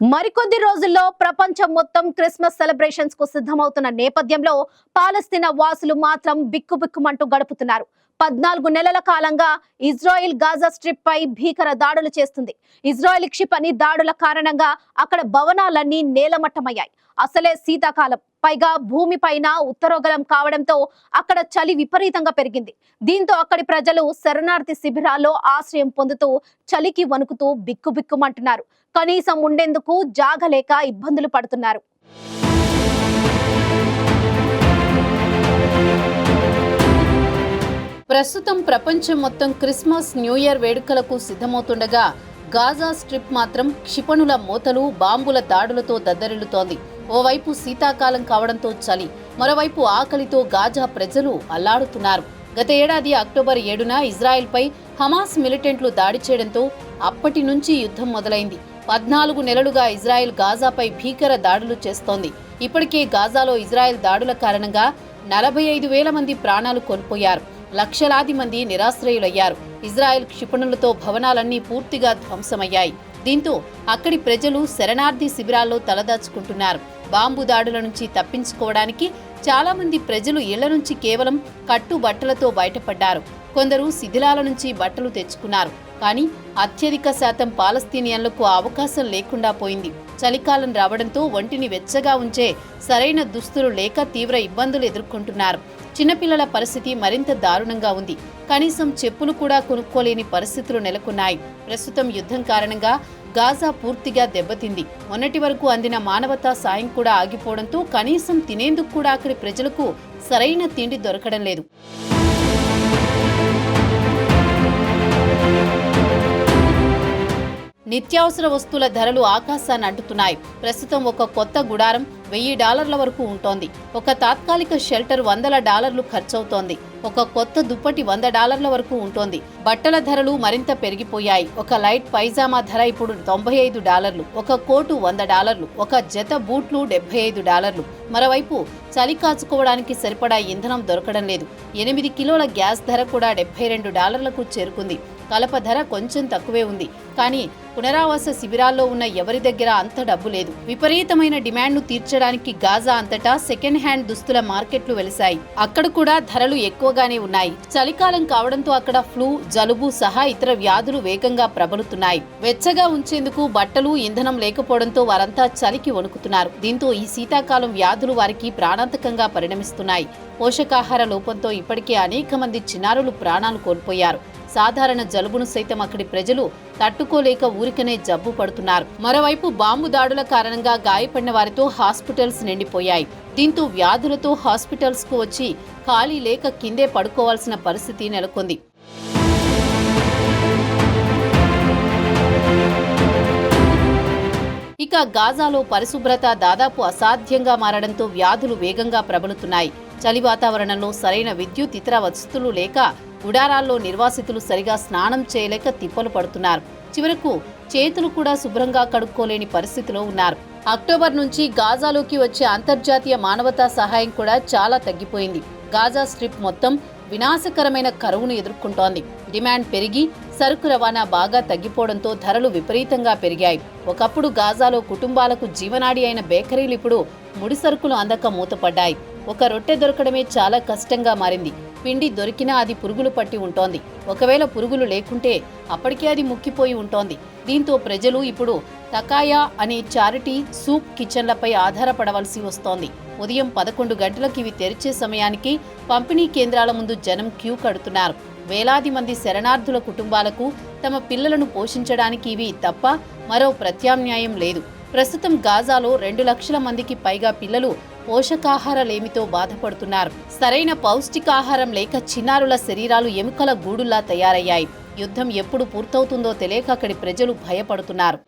మరికొద్ది రోజుల్లో ప్రపంచం మొత్తం క్రిస్మస్ సెలబ్రేషన్స్కు సిద్ధమవుతున్న నేపథ్యంలో పాలస్తీనా వాసులు మాత్రం బిక్కుబిక్కుమంటూ గడుపుతున్నారు. పద్నాలుగు నెలల కాలంగా ఇజ్రాయిల్ గాజా స్ట్రిప్ పై భీకర దాడులు చేస్తుంది. ఇజ్రాయిల్ క్షిపణి దాడుల కారణంగా అక్కడ భవనాలన్నీ నేలమట్టమయ్యాయి. అసలే శీతాకాలం. పైగా భూమి పైన ఉత్తరోగలం కావడంతో అక్కడ చలి విపరీతంగా పెరిగింది. దీంతో అక్కడి ప్రజలు శరణార్థి శిబిరాల్లో ఆశ్రయం పొందుతూ చలికి వణుకుతూ బిక్కుబిక్కుమంటున్నారు. కనీసం ఉండేందుకు జాగలేక ఇబ్బందులు పడుతున్నారు. ప్రస్తుతం ప్రపంచం మొత్తం క్రిస్మస్ న్యూ ఇయర్ వేడుకలకు సిద్ధమవుతుండగా గాజా స్ట్రిప్ మాత్రం క్షిపణుల మూతలు బాంబుల దాడులతో దద్దరిల్లుతోంది. ఓవైపు శీతాకాలం కావడంతో చలి మరోవైపు ఆకలితో గాజా ప్రజలు అల్లాడుతున్నారు. గత ఏడాది అక్టోబర్ ఏడున ఇజ్రాయెల్పై హమాస్ మిలిటెంట్లు దాడి చేయడంతో అప్పటి నుంచి యుద్ధం మొదలైంది. పద్నాలుగు నెలలుగా ఇజ్రాయెల్ గాజాపై భీకర దాడులు చేస్తోంది. ఇప్పటికే గాజాలో ఇజ్రాయెల్ దాడుల కారణంగా నలభై ఐదు వేల మంది ప్రాణాలు కోల్పోయారు. లక్షలాది మంది నిరాశ్రయులయ్యారు. ఇజ్రాయెల్ క్షిపణులతో భవనాలన్నీ పూర్తిగా ధ్వంసమయ్యాయి. దీంతో అక్కడి ప్రజలు శరణార్థి శిబిరాల్లో తలదాచుకుంటున్నారు. బాంబు దాడుల నుంచి తప్పించుకోవడానికి చాలా మంది ప్రజలు ఇళ్ళ నుంచి కేవలం కట్టు బట్టలతో బయటపడ్డారు. కొందరు శిథిలాల నుంచి బట్టలు తెచ్చుకున్నారు. కానీ అత్యధిక శాతం పాలస్తీనియన్లకు అవకాశం లేకుండా పోయింది. చలికాలం రావడంతో ఒంటిని వెచ్చగా ఉంచే సరైన దుస్తులు లేక తీవ్ర ఇబ్బందులు ఎదుర్కొంటున్నారు. చిన్నపిల్లల పరిస్థితి మరింత దారుణంగా ఉంది. కనీసం చెప్పులు కూడా కొనుక్కోలేని పరిస్థితులు నెలకొన్నాయి. ప్రస్తుతం యుద్ధం కారణంగా గాజా పూర్తిగా దెబ్బతింది. మొన్నటి వరకు అందిన మానవతా సాయం కూడా ఆగిపోవడంతో కనీసం తినేందుకు కూడా అక్కడి ప్రజలకు సరైన తిండి దొరకడం లేదు. నిత్యావసర వస్తువుల ధరలు ఆకాశాన్ని అంటుతున్నాయి. ప్రస్తుతం ఒక కొత్త గుడారం వెయ్యి డాలర్ల వరకు ఉంటోంది. ఒక తాత్కాలిక షెల్టర్ వందల డాలర్లు ఖర్చవుతోంది. ఒక కొత్త దుప్పటి వంద డాలర్ల వరకు ఉంటోంది. బట్టల ధరలు మరింత పెరిగిపోయాయి. ఒక లైట్ పైజామా ధర ఇప్పుడు తొంభై ఐదు డాలర్లు. ఒక కోటు వంద డాలర్లు. ఒక జత బూట్లు డెబ్బై ఐదు డాలర్లు. మరోవైపు చలి కాచుకోవడానికి సరిపడా ఇంధనం దొరకడం లేదు. ఎనిమిది కిలోల గ్యాస్ ధర కూడా డెబ్బై రెండు డాలర్లకు చేరుకుంది. కలప ధర కొంచెం తక్కువే ఉంది. కానీ పునరావాస శిబిరాల్లో ఉన్న ఎవరి దగ్గర అంత డబ్బు లేదు. విపరీతమైన డిమాండ్ను తీర్చడానికి గాజా అంతటా సెకండ్ హ్యాండ్ దుస్తుల మార్కెట్లు వెలిశాయి అక్కడ కూడా ధరలు ఎక్కువగానే ఉన్నాయి. చలికాలం కావడంతో అక్కడ ఫ్లూ జలుబు సహా ఇతర వ్యాధులు వేగంగా ప్రబలుతున్నాయి. వెచ్చగా ఉంచేందుకు బట్టలు ఇంధనం లేకపోవడంతో వారంతా చలికి వణుకుతున్నారు. దీంతో ఈ శీతాకాలం వ్యాధులు వారికి ప్రాణాంతకంగా పరిణమిస్తున్నాయి. పోషకాహార లోపంతో ఇప్పటికే అనేక మంది చిన్నారులు ప్రాణాలు కోల్పోయారు. సాధారణ జలుబును సైతం అక్కడి ప్రజలు తట్టుకోలేక ఊరికనే జబ్బు పడుతున్నారు. మరోవైపు బాంబు దాడుల కారణంగా గాయపడిన వారితో హాస్పిటల్స్ నిండిపోయాయి. దీంతో వ్యాధులతో హాస్పిటల్స్కు వచ్చి ఖాళీ లేక కిందే పడుకోవాల్సిన పరిస్థితి నెలకొంది. ఇక గాజాలో పరిశుభ్రత దాదాపు అసాధ్యంగా మారడంతో వ్యాధులు వేగంగా ప్రబలుతున్నాయి. చలి వాతావరణంలో సరైన విద్యుత్ ఇతర వసతులు లేక గుడారాల్లో నిర్వాసితులు సరిగా స్నానం చేయలేక తిప్పలు పడుతున్నారు. చివరకు చేతులు కూడా శుభ్రంగా కడుక్కోలేని పరిస్థితిలో ఉన్నారు. అక్టోబర్ నుంచి గాజాలోకి వచ్చే అంతర్జాతీయ మానవతా సహాయం కూడా చాలా తగ్గిపోయింది. గాజా స్ట్రిప్ మొత్తం వినాశకరమైన కరువును ఎదుర్కొంటోంది. డిమాండ్ పెరిగి సరుకు రవాణా బాగా తగ్గిపోవడంతో ధరలు విపరీతంగా పెరిగాయి. ఒకప్పుడు గాజాలో కుటుంబాలకు జీవనాడి అయిన బేకరీలు ఇప్పుడు ముడి సరుకులు అందక మూతపడ్డాయి. ఒక రొట్టె దొరకడమే చాలా కష్టంగా మారింది. పిండి దొరికినా అది పురుగులు పట్టి ఉంటోంది. ఒకవేళ పురుగులు లేకుంటే అప్పటికే అది ముక్కిపోయి ఉంటోంది. దీంతో ప్రజలు ఇప్పుడు తకాయా అనే చారిటీ సూప్ కిచెన్లపై ఆధారపడవలసి వస్తోంది. ఉదయం పదకొండు గంటలకు ఇవి తెరిచే సమయానికి పంపిణీ కేంద్రాల ముందు జనం క్యూ కడుతున్నారు. వేలాది మంది శరణార్థుల కుటుంబాలకు తమ పిల్లలను పోషించడానికి ఇవి తప్ప మరో ప్రత్యామ్నాయం లేదు. ప్రస్తుతం గాజాలో రెండు లక్షల మందికి పైగా పిల్లలు పోషకాహారలేమితో బాధపడుతున్నారు. సరైన పౌష్టికాహారం లేక చిన్నారుల శరీరాలు ఎముకల గూడులా తయారయ్యాయి. యుద్ధం ఎప్పుడు పూర్తవుతుందో తెలియక అక్కడి ప్రజలు భయపడుతున్నారు.